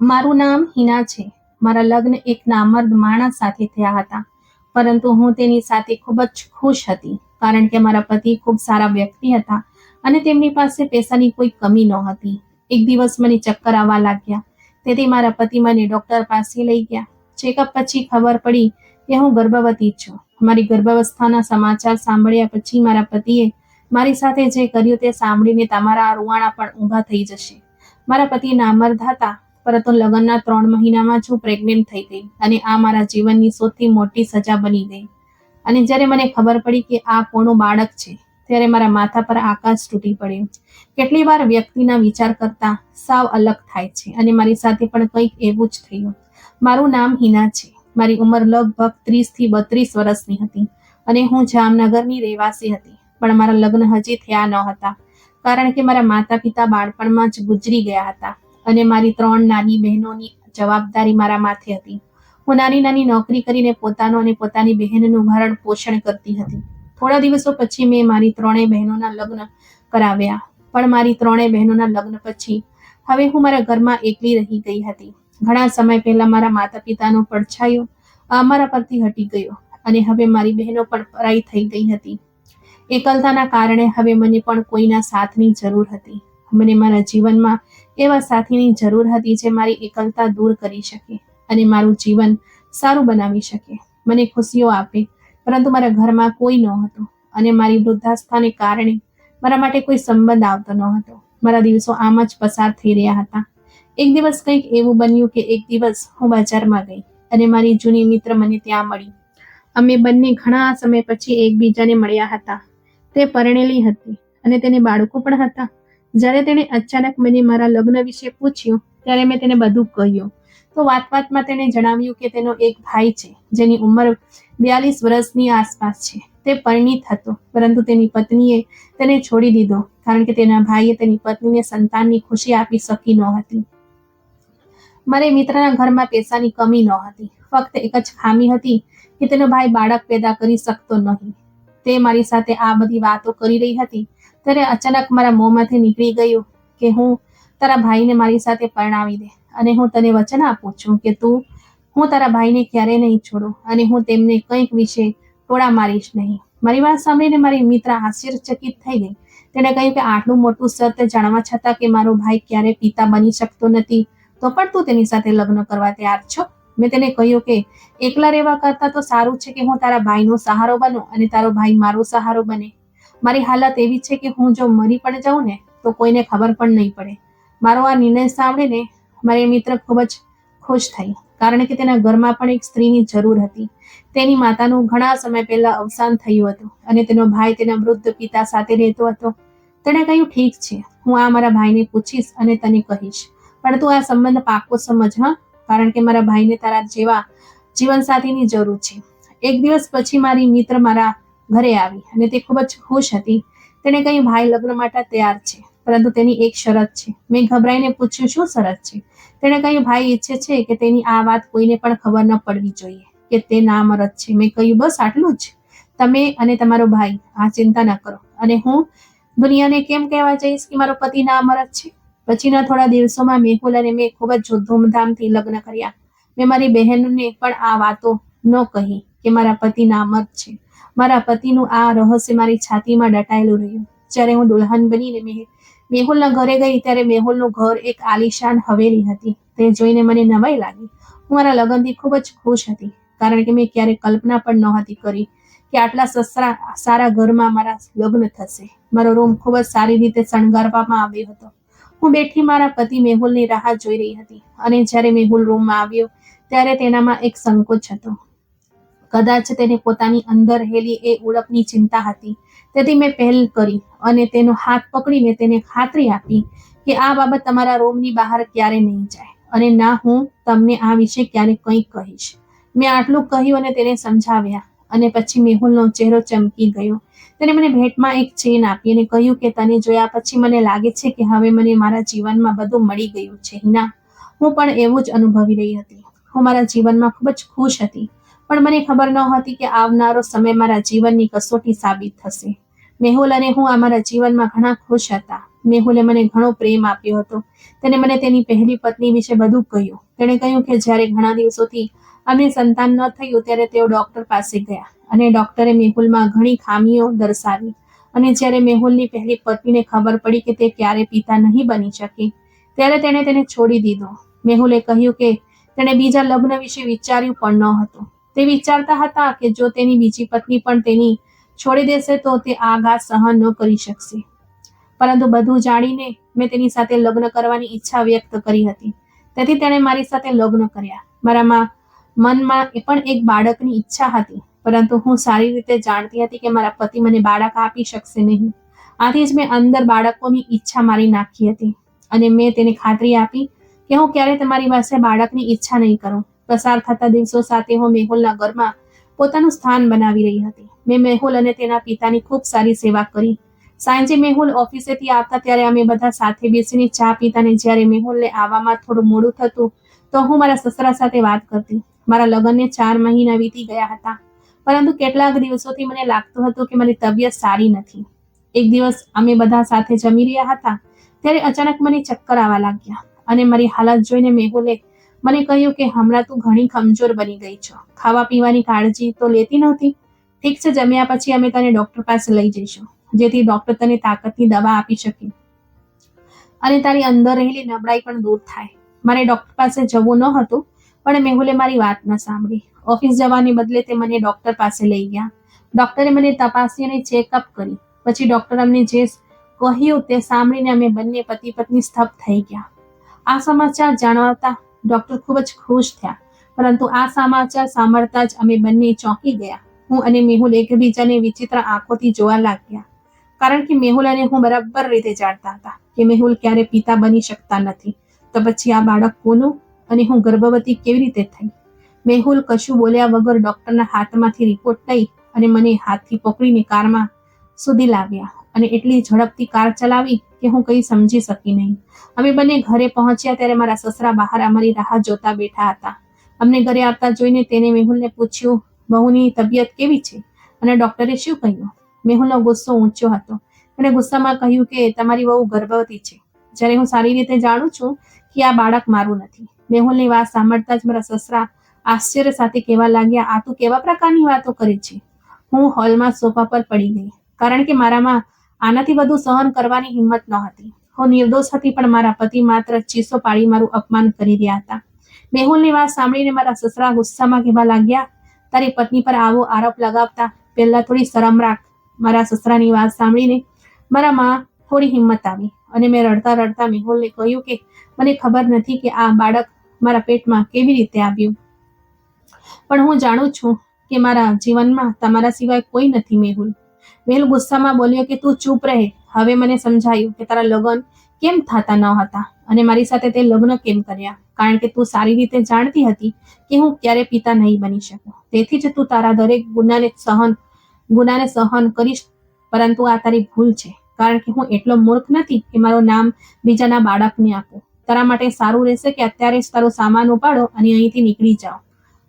મારું નામ હિના છે. મારા લગ્ન એક નામર્દ માણસ સાથે થયા હતા. પરંતુ હું તેની સાથે ખૂબ જ ખુશ હતી, કારણ કે મારા પતિ ખૂબ સારા વ્યક્તિ હતા અને તેમની પાસે પૈસાની કોઈ કમી નહોતી. એક દિવસ મને ચક્કર આવવા લાગ્યા. તેથી મારા પતિ મને ડોક્ટર પાસે લઈ ગયા. ચેકઅપ પછી ખબર પડી કે હું ગર્ભવતી છું. મારી ગર્ભાવસ્થાના સમાચાર સાંભળ્યા પછી મારા પતિએ મારી સાથે જે કર્યું તે સાંભળીને તમારા રૂવાણા પણ ઊભા થઈ જશે. મારા પતિ નામર્દ હતા. પરંતુ લગ્નના ત્રણ મહિનામાં જ હું પ્રેગ્નેન્ટ થઈ ગઈ અને આ મારા જીવનની સૌથી મોટી સજા બની ગઈ. અને જ્યારે મને ખબર પડી કે આ કોનું બાળક છે, ત્યારે મારા માથા પર આકાશ તૂટી પડ્યું. કેટલી વાર વ્યક્તિના વિચાર કરતા સાવ અલગ થાય છે અને મારી સાથે પણ કંઈક એવું જ થયું. મારું નામ હિના છે. મારી ઉંમર લગભગ ત્રીસથી બત્રીસ વર્ષની હતી અને હું જામનગરની રહેવાસી હતી, પણ મારા લગ્ન હજી થયા ન હતા, કારણ કે મારા માતા પિતા બાળપણમાં જ ગુજરી ગયા હતા. અને મારી ત્રણ નાની બહેનોની જવાબદારી મારા માથે હતી. હું નાની નાની નોકરી કરીને પોતાનો અને પોતાની બહેનનું ભરણ પોષણ કરતી હતી. થોડા દિવસો પછી મેં મારી ત્રણેય બહેનોના લગ્ન કરાવ્યા, પણ મારી ત્રણેય બહેનોના લગ્ન પછી હવે હું મારા ઘરમાં એકલી રહી ગઈ હતી. ઘણા સમય પહેલા મારા માતા પિતાનો પડછાયો અમારા પરથી હટી ગયો અને હવે મારી બહેનો પણ પરાઈ થઈ ગઈ હતી. એકલતાના કારણે હવે મને પણ કોઈના સાથની જરૂર હતી. મને મારા જીવનમાં એવા સાથીની જરૂર હતી જે મારી એકલતા દૂર કરી શકે અને મારું જીવન સારું બનાવી શકે. મને ખુશીઓ આપે, પરંતુ મારા ઘરમાં કોઈ ન હતું અને મારી વૃદ્ધાસ્થાને કારણે મારા માટે કોઈ સંબંધ આવતો ન હતો મારા દિવસો આમ જ પસાર થઈ રહ્યા હતા. એક દિવસ કંઈક એવું બન્યું કે એક દિવસ હું બજારમાં ગઈ અને મારી જૂની મિત્ર મને ત્યાં મળી. અમે બંને ઘણા સમય પછી એકબીજાને મળ્યા હતા. તે પરણેલી હતી અને તેને બાળકો પણ હતા. જ્યારે તેણે અચાનક મને મારા લગ્ન વિશે પૂછ્યું, ત્યારે મેં તેને બધું કહ્યું. તો વાત વાતમાં તેણે જણાવ્યું કે તેનો એક ભાઈ છે, જેની ઉંમર બ્યાલીસ વર્ષની આસપાસ છે. તે પરિણીત હતો, પરંતુ તેની પત્નીએ તેને છોડી દીધો, કારણ કે તેના ભાઈએ તેની પત્નીને સંતાનની ખુશી આપી શકી ન હતી. મારે મિત્રના ઘરમાં પૈસાની કમી ન હતી. ફક્ત એક જ ખામી હતી કે તેનો ભાઈ બાળક પેદા કરી શકતો નહીં. તે મારી સાથે આ બધી વાતો કરી રહી હતી ત્યારે અચાનક મારા મોંમાંથી નીકળી ગયું કે હું તારા ભાઈને મારી સાથે પરણાવી દે અને હું તને વચન આપું છું કે તું, હું તારા ભાઈને ક્યારેય નહીં છોડું અને હું તેમને કંઈક વિશે ટોળા મારીશ નહીં. મારી વાત સાંભળીને મારી મિત્ર આશ્ચર્યચકિત થઈ ગઈ. તેણે કહ્યું કે આટલું મોટું સત્ય જાણવા છતાં કે મારો ભાઈ ક્યારે પિતા બની શકતો નથી, તો પણ તું તેની સાથે લગ્ન કરવા તૈયાર છો? મેં તેને કહ્યું કે એકલા રહેવા કરતા તો સારું છે કે હું તારા ભાઈનો સહારો બનું અને તારો ભાઈ મારો સહારો બને. મારી હાલત એવી છે કે હું જો મરી પણ જાઉં ને, તો કોઈને ખબર પણ નહીં પડે. મારો આ નિર્ણય સાંભળીને મારી મિત્ર ખૂબ જ ખુશ થઈ, કારણ કે તેના ઘરમાં પણ એક સ્ત્રીની જરૂર હતી. તેની માતાનું ઘણા સમય પહેલા અવસાન થયું હતું અને તેનો ભાઈ તેના વૃદ્ધ પિતા સાથે રહેતો હતો. તેણે કહ્યું, ઠીક છે, હું આ મારા ભાઈને પૂછીશ અને તને કહીશ. પણ તું આ સંબંધ પાકો સમજ, હા? કારણ કે મારા ભાઈને તારા જેવા જીવનસાથીની જરૂર છે. એક દિવસ પછી મારી મિત્ર મારા ઘરે આવી અને તે ખૂબ જ ખુશ હતી. તેણે કહ્યું, ભાઈ, લગ્ન માટે તૈયાર છે, પરંતુ તેની એક શરત છે. મેં ગભરાઈને પૂછ્યું, શું શરત છે? તેણે કહ્યું, ભાઈ, ઈચ્છે છે કે તેની આ વાત કોઈને પણ ખબર ન પડવી જોઈએ, કે તે નામરત છે. મેં કહ્યું, બસ, આટલું જ. તમે અને તમારો ભાઈ, આ ચિંતા ન કરો. અને હું દુનિયાને કેમ કહેવા જઈશ કે મારો પતિ નામરત છે? પછીના થોડા દિવસોમાં મેહુલ અને મેં ખૂબ જ ધૂમધામથી લગ્ન કર્યા. મેં મારી બહેનને પણ આ વાતો ન કહી કે મારા પતિ નામર્દ છે. મારા પતિનું આ રહસ્ય મારી છાતીમાં દટાયેલું રહ્યું. જ્યારે હું દુલ્હન બનીને મેહુલના ઘરે ગઈ ત્યારે મેહુલનું ઘર એક આલિશાન હવેલી હતી. તે જોઈને મને નવાઈ લાગી. હું મારા લગ્નથી ખૂબ જ ખુશ હતી, કારણ કે મેં ક્યારેય કલ્પના પણ નહોતી કરી કે આટલા સસરા, સારા ઘરમાં મારા લગ્ન થશે. મારો રૂમ ખૂબ જ સારી રીતે શણગારવામાં આવ્યો હતો. હું બેઠી મારા પતિ મેહુલની રાહ જોઈ રહી હતી અને જ્યારે મેહુલ રૂમમાં આવ્યો ત્યારે તેનામાં એક સંકોચ હતો. કદાચ તેને પોતાની અંદર રહેલી એ ઉડપની ચિંતા હતી. તેથી મેં પહેલ કરી અને તેનો હાથ પકડીને તેને ખાતરી આપી કે આ બાબત તમારા રૂમની બહાર ક્યારે નહીં જાય અને ના હું તમને આ વિશે ક્યારે કંઈ કહીશ. મેં આટલું કહ્યું અને તેને સમજાવ્યા અને પછી મેહુલનો ચહેરો ચમકી ગયો. તેને મને ભેટમાં એક ચેન આપી અને કહ્યું કે તને જોયા પછી મને લાગે છે કે હવે મને મારા જીવનમાં બધું મળી ગયું છે. હિના હું પણ એવું જ અનુભવી રહી હતી. હું મારા જીવનમાં ખૂબ જ ખુશ હતી. પણ મને ખબર ન હતી કે આવનારો સમય મારા જીવનની કસોટી સાબિત થશે. મેહુલ અને હું અમારા જીવનમાં ઘણા ખુશ હતા. મેહુલે મને ઘણો પ્રેમ આપ્યો હતો. તેને મને તેની પહેલી પત્ની વિશે બધું કહ્યું. તેણે કહ્યું કે જ્યારે ઘણા દિવસોથી અમને સંતાન ન થયું ત્યારે તેઓ ડોક્ટર પાસે ગયા અને ડોક્ટરે મેહુલમાં ઘણી ખામીઓ દર્શાવી અને જ્યારે મેહુલની પહેલી પત્નીને ખબર પડી કે તે ક્યારે પિતા નહીં બની શકે, ત્યારે તેણે તેને છોડી દીધો. મેહુલે કહ્યું કે તેણે બીજા લગ્ન વિશે વિચાર્યું પણ ન હતું. તે વિચારતા હતા કે જો તેની બીજી પત્ની પણ તેની છોડી દેશે તો તે આ ઘાત સહન ન કરી શકશે. પરંતુ બધું જાણીને મેં તેની સાથે લગ્ન કરવાની ઈચ્છા વ્યક્ત કરી હતી. તેથી તેણે મારી સાથે લગ્ન કર્યા. મારામાં મનમાં એ પણ એક બાળકની ઈચ્છા હતી. પરંતુ હું સારી રીતે જાણતી હતી કે મારા પતિ મને બાળક આપી શકશે નહીં. આથી જ મેં અંદર બાળકોની ઈચ્છા મારી નાખી હતી. અને મેં તેને ખાતરી આપી કે હું ક્યારે તમારી પાસે બાળકની ઈચ્છા નહીં કરું. પસાર થતા દિવસો સાથે હું મેહુલના ઘરમાં પોતાનું સ્થાન બનાવી રહી હતી. મેં મેહુલ અને તેના પિતાની ખૂબ સારી સેવા કરી. સાંજે મેહુલ ઓફિસેથી આવતા ત્યારે અમે બધા સાથે બેસીને ચા પીતા ને જ્યારે મેહુલને આવવામાં થોડું મોડું થતું, તો હું મારા સસરા સાથે વાત કરતી. મારા લગ્નને ચાર મહિના વીતી ગયા હતા. પરંતુ કેટલાક દિવસોથી મને લાગતું હતું કે મારી તબિયત સારી નથી. એક દિવસ અમે બધા સાથે જમી રહ્યા હતા, ત્યારે અચાનક મને ચક્કર આવવા લાગ્યા અને મારી હાલત જોઈને મેહુલે મને કહ્યું કે હમણાં તું ઘણી કમજોર બની ગઈ છો. ખાવા પીવાની કાળજી તો લેતી નહોતી. ઠીક છે, જમ્યા પછી અમે તને ડોક્ટર પાસે લઈ જઈશું, જેથી ડોક્ટર તને તાકતની દવા આપી શકે. અને તારી અંદર રહેલી નબળાઈ પણ દૂર થાય. મારે ડોક્ટર પાસે જવું ન હતું પણ મેહુલે મારી વાત ન સાંભળી. ઓફિસ જવાને બદલે તે મને ડોક્ટર પાસે લઈ ગયા. ડોક્ટરે મને તપાસી અને ચેકઅપ કરી. પછી ડોક્ટર અમને જે કહ્યું તે સાંભળીને અમે બંને પતિ પત્ની સ્તબ્ધ થઈ ગયા. આ સમાચાર જાણવાતા ડોક્ટર ખૂબ જ ખુશ થયા. પરંતુ આ સમાચાર સાંભળતા જ અમે બંને ચોંકી ગયા. હું અને મેહુલ એકબીજાને વિચિત્ર આંખોથી જોવા લાગ્યા. કારણ કે મેહુલ અને હું બરાબર રીતે જાણતા હતા કે મેહુલ ક્યારે પિતા બની શકતા નથી. તો પછી આ બાળક કોનું અને હું ગર્ભવતી કેવી રીતે થઈ? મેહુલ કશું બોલ્યા વગર ડોક્ટરના હાથમાંથી રિપોર્ટ લઈ અને મને હાથથી પકડીને કારમાં સુધી લાવ્યા અને એટલી ઝડપથી કાર ચલાવી કે હું કંઈ સમજી શકી નહીં. અમે બંને ઘરે પહોંચ્યા ત્યારે મારા સસરા બહાર અમારી રાહ જોતા બેઠા હતા. અમને ઘરે આવતા જોઈને તેને મેહુલને પૂછ્યું, બહુની તબિયત કેવી છે? અને ડોક્ટરે શું કહ્યું? મેહુલનો ગુસ્સો ઊંચો હતો. એણે ગુસ્સામાં કહ્યું કે, તમારી બહુ ગર્ભવતી છે. જ્યારે હું સારી રીતે જાણું છું કે આ બાળક મારું નથી. મેહુલની વાત સાંભળતા જ મારા સસરા આશ્ચર્ય સાથે કહેવા લાગ્યા, આ તું કેવા પ્રકારની વાતો કરે છે? હું હોલમાં સોફા પર પડી ગઈ. કારણ કે મારામાં આનાથી વધુ સહન કરવાની હિંમત ન હતી. હું નિર્દોષ હતી, પણ મારા પતિ માત્ર ચીસો પાડી મારું અપમાન કરી રહ્યા હતા. મેહુલની વાત સાંભળીને મારા સસરા ગુસ્સામાં કહેવા લાગ્યા, તારી પત્ની પર આવો આરોપ લગાવતા પહેલા થોડી શરમ રાખ. મારા સસરાની વાત સાંભળીને મારા માં થોડી હિંમત આવી અને મેં રડતા રડતા મેહુલને કહ્યું કે, મને ખબર નથી કે આ બાળક મારા પેટમાં કેવી રીતે આવ્યું. પણ હું જાણું છું કે મારા જીવનમાં તમારા સિવાય કોઈ નથી મેહુલ. મેહુલ ગુસ્સામાં બોલ્યો કે, તું ચૂપ રહે. હવે મને સમજાયું કે તારા લગ્ન કેમ થતા ન હતા અને મારી સાથે તે લગ્ન કેમ કર્યા? કારણ કે તું સારી રીતે જાણતી હતી કે હું ક્યારે પિતા નહીં બની શકું. તેથી જ તું તારા દરેક ગુનાને સહન ગુનાને સહન કરીશ, પરંતુ આ તારી ભૂલ છે. કારણ કે હું એટલો મૂર્ખ નથી કે મારું નામ બીજાના બાળકને આપું. તારા માટે સારું રહેશે કે અત્યારે જ તારો સામાન ઉપાડો અને અહીંથી નીકળી જાઓ.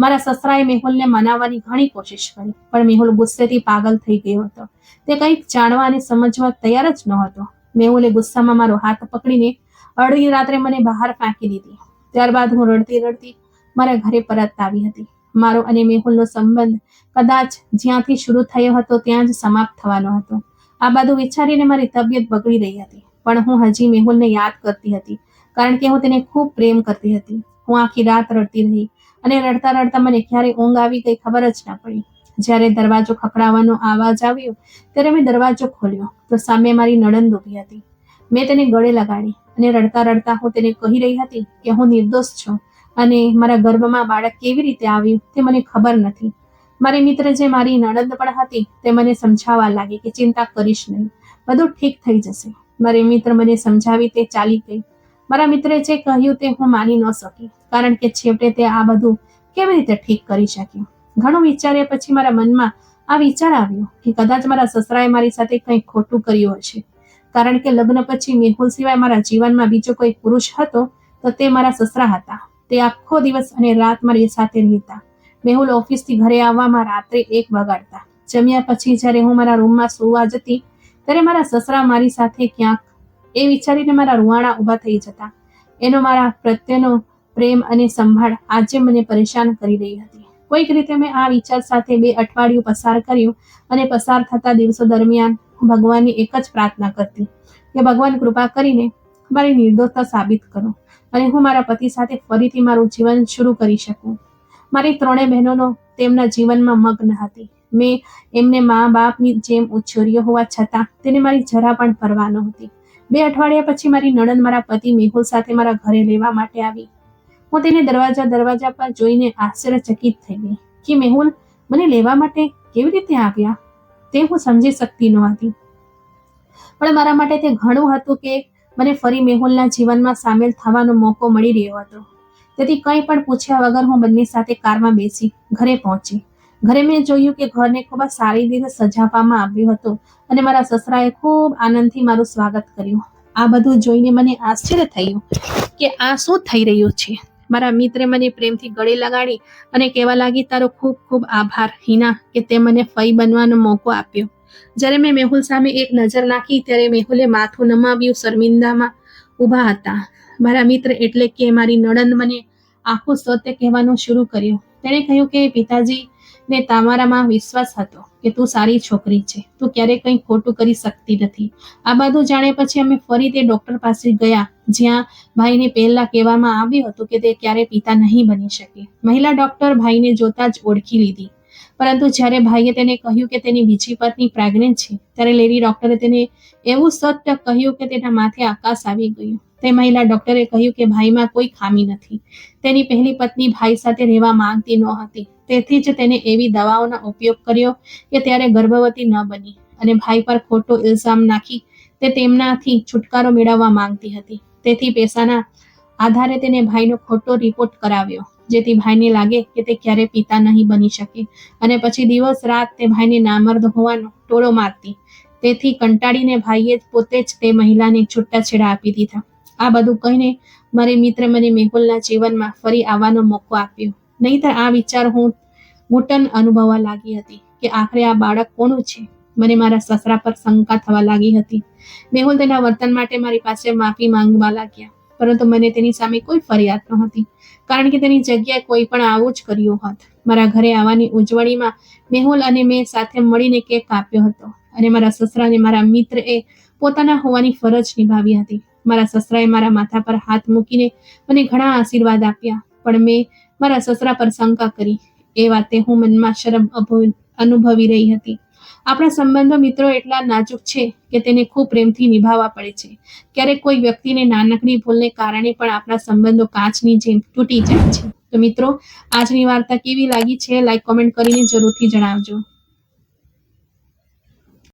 મારા સસરાએ મેહુલને મનાવવાની ઘણી કોશિશ કરી, પણ મેહુલ ગુસ્સેથી પાગલ થઈ ગયો હતો. તે કંઈક જાણવા અને સમજવા તૈયાર જ નહોતો. મેહુલે ગુસ્સામાં મારો હાથ પકડીને અડધી રાત્રે મને બહાર ફાંકી દીધી. ત્યારબાદ હું રડતી રડતી મારા ઘરે પરત આવી હતી. મારો અને મેહુલનો સંબંધ કદાચ જ્યાંથી શરૂ થયો હતો ત્યાં જ સમાપ્ત થવાનો હતો. આ બધું વિચારીને મારી તબિયત બગડી રહી હતી, પણ હું હજી મેહુલને યાદ કરતી હતી, કારણ કે હું તેને ખૂબ પ્રેમ કરતી હતી. હું આખી રાત રડતી રહી અને રડતા રડતા મને ક્યારે ઊંઘ આવી ગઈ ખબર જ ના પડી. જ્યારે દરવાજો ખખડાવવાનો અવાજ આવ્યો, ત્યારે મેં દરવાજો ખોલ્યો. તો સામે મારી નણંદ ઊભી હતી. મેં તેને ગળે લગાડી અને રડતા રડતા હું તેને કહી રહી હતી કે હું નિર્દોષ છું અને મારા ગર્ભમાં બાળક કેવી રીતે આવ્યું તે મને ખબર નથી. મારી મિત્ર જે મારી નણંદ પણ હતી તે મને સમજાવવા લાગી કે ચિંતા કરીશ નહીં. બધું ઠીક થઈ જશે. મારી મિત્ર મને સમજાવી તે ચાલી ગઈ. મારા મિત્રે જે કહ્યું તે હું માની ન શકી. કારણ કે છેવટે તે આ બધું કેવી રીતે ઠીક કરી શક્યું? ઘણું વિચાર્યા પછી મારા મનમાં આ વિચાર આવ્યો કે કદાચ મારા સસરાએ મારી સાથે કંઈક ખોટું કર્યું હશે. કારણ કે લગ્ન પછી મેહુલ સિવાય મારા જીવનમાં બીજો કોઈ પુરુષ હતો તો તે મારા સસરા હતા. તે આખો દિવસ અને રાત મારી સાથે રહેતા. મેહુલ ઓફિસથી ઘરે આવવામાં રાત્રે એક વગાડતા. જમ્યા પછી જ્યારે હું મારા રૂમમાં સુવા જતી, ત્યારે મારા સસરા મારી સાથે ક્યાંક એ વિચારીને મારા રૂવાણા ઊભા થઈ જતા. એનો મારા પ્રત્યેનો પ્રેમ અને સંભાળ આજે મને પરેશાન કરી રહી હતી. કોઈક રીતે મેં આ વિચાર સાથે બે અઠવાડિયું પસાર કર્યું અને પસાર થતા દિવસો દરમિયાન ભગવાનની એક જ પ્રાર્થના કરતી કે ભગવાન કૃપા કરીને મારી નિર્દોષતા સાબિત કરો અને હું મારા પતિ સાથે ફરીથી મારું જીવન શરૂ કરી શકું. મારી ત્રણેય બહેનોનો તેમના જીવનમાં મગ્ન હતી. મેં એમને મા બાપની જેમ ઉછેર્યો હોવા છતાં તેને મારી જરા પણ ફરવા નહોતી. બે અઠવાડિયા પછી મારી નણંદ મારા પતિ મેહુલ સાથે મારા ઘરે લેવા માટે આવી. હું તેને દરવાજા દરવાજા પર જોઈને આશ્ચર્યચકિત થઈ ગઈ કે મેહુલ, મને લેવા માટે કેવી રીતે આવ્યા? તે હું સમજી શકતી નહોતી પણ મારા માટે તે ઘણું હતું કે મને ફરી મેહુલના જીવનમાં સામેલ થવાનો મોકો મળી રહ્યો હતો. તેથી કંઈ પણ પૂછ્યા વગર હું બંને સાથે કારમાં બેસી ઘરે પહોંચી. ઘરે મેં જોયું કે ઘરને ખૂબ જ સારી રીતે સજાવવામાં આવ્યું હતું અને મારા સસરાએ ખૂબ આનંદથી મારું સ્વાગત કર્યું. આ બધું જોઈને મને આશ્ચર્ય થયું કે આ શું થઈ રહ્યું છે? મારા મિત્રે મને પ્રેમથી ગળે લગાડી અને કહેવા લાગી, તારો ખૂબ ખૂબ આભાર, હિના, કે તે મને ફઈ બનવાનો મોકો આપ્યો. જ્યારે મેં મેહુલ સામે એક નજર નાખી, ત્યારે મેહુલે માથું નમાવ્યું શર્મિંદામાં ઊભા હતા. મારા મિત્ર, એટલે કે મારી નણંદ મને આખું સત્ય કહેવાનું શરૂ કર્યું. તેણે કહ્યું કે પિતાજી ને તમારામાં વિશ્વાસ હતો કે તું સારી છોકરી છે. તું ક્યારેય કંઈ ખોટું કરી શકતી નથી. આ બધું જાણે પછી અમે ફરી તે ડૉક્ટર પાસે ગયા. જ્યાં ભાઈને પહેલા કહેવામાં આવ્યું હતું કે તે ક્યારે પિતા નહીં બની શકે. મહિલા ડોક્ટર ભાઈને જોતા જ ઓળખી લીધી. પરંતુ જ્યારે ભાઈએ તેને કહ્યું કે તેની બીજી પત્ની પ્રેગ્નેન્ટ છે, ત્યારે લેડી ડોક્ટરે તેને એવું સત્ય કહ્યું કે તેના માથે આકાશ આવી ગયું. તે મહિલા ડોક્ટરે કહ્યું કે ભાઈમાં કોઈ ખામી નથી. તેની પહેલી પત્ની ભાઈ સાથે રહેવા માંગતી નહોતી તેથી જ તેને એવી દવાઓનો ઉપયોગ કર્યો કે ત્યારે ગર્ભવતી ન બની અને ભાઈ પર ખોટો ઇલ્ઝામ નાખી તે તેમનાથી છુટકારો મેળવવા માંગતી હતી. તેથી પૈસાના આધારે તેને ભાઈનો ખોટો રિપોર્ટ કરાવ્યો. જેથી ભાઈને લાગે કે તે ક્યારે પિતા નહીં બની શકે. અને પછી દિવસ રાત તે ભાઈને નામર્દ હોવાનો ટોળો મારતી. તેથી કંટાળીને ભાઈએ પોતે જ તે મહિલાને છૂટાછેડા આપી દીધા. આ બધું કહીને મારે મિત્ર મને મેહુલના જીવનમાં ફરી આવવાનો મોકો આપ્યો. નહીંતર આ વિચાર હું મુટન અનુભવવા લાગી હતી કે આખરે આ બાળક કોનું છે? મને મારા સસરા પર શંકા થવા લાગી હતી. મેહુલ તેના વર્તન માટે મારી પાસે માફી માંગવા લાગ્યા, પરંતુ મને તેની સામે કોઈ ફરિયાદ નહોતી, કારણ કે તેની જગ્યાએ કોઈ પણ આવું જ કર્યું હોત. મારા ઘરે આવવાની ઉજવણીમાં મેહુલ અને મેં સાથે મળીને કેક કાપ્યો હતો અને મારા સસરા અને મારા મિત્રએ પોતાના હોવાની ફરજ નિભાવી હતી. મારા સસરાએ મારા માથા પર હાથ મૂકીને મને ઘણા આશીર્વાદ આપ્યા, પણ મેં મારા સસરા પર શંકા કરી. એ વાતે હું મનમાં શરમ અનુભવી રહી હતી. આપણા સંબંધો મિત્રો એટલા નાજુક છે કે તેને ખૂબ પ્રેમથી નિભાવવા પડે છે. ક્યારેક કોઈ વ્યક્તિને નાનકડી ભૂલને કારણે પણ આપણા સંબંધો કાચની જેમ તૂટી જાય છે. તો મિત્રો, આજની વાર્તા કેવી લાગી છે લાઈક કોમેન્ટ કરીને જરૂરથી જણાવજો.